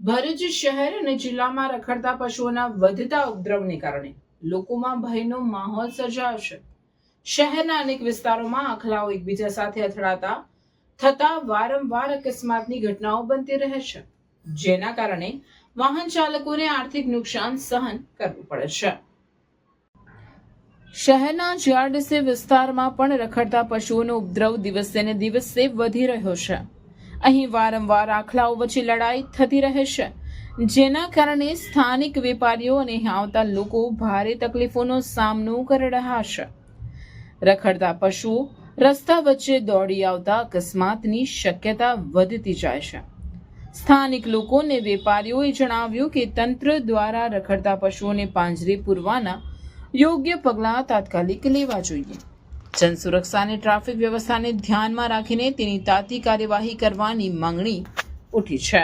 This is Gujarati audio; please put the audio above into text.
ભરૂચ શહેર અને જિલ્લામાં રખડતા પશુઓના વધતા ઉપદ્રવને કારણે લોકોમાં ભયનો માહોલ સર્જાયો શહેરના અનેક વિસ્તારોમાં આખલાઓ એકબીજા સાથે અથડાતા થતા વારંવાર અકસ્માતની ઘટનાઓ બનતી રહે છે, જેના કારણે વાહન ચાલકોને આર્થિક નુકસાન સહન કરવું પડે છે. શહેરના જીઆરડીસી વિસ્તારમાં પણ રખડતા પશુઓનો ઉપદ્રવ દિવસે ને દિવસે વધી રહ્યો છે. અહીં વારંવાર આખલાઓ વચ્ચે લડાઈ થતી રહેશે જેના કારણે સ્થાનિક વેપારીઓ અને આવતા લોકો ભારે તકલીફોનો સામનો કરી રહ્યા છે. રખડતા પશુઓ રસ્તા વચ્ચે દોડી આવતા અકસ્માતની શક્યતા વધતી જાય છે. સ્થાનિક લોકોને વેપારીઓએ જણાવ્યું કે તંત્ર દ્વારા રખડતા પશુઓને પાંજરે પૂરવાના યોગ્ય પગલાં તાત્કાલિક લેવા જોઈએ. જનસુરક્ષા અને ટ્રાફિક વ્યવસ્થાને ધ્યાનમાં રાખીને તેની તાતી કાર્યવાહી કરવાની માંગણી ઉઠી છે.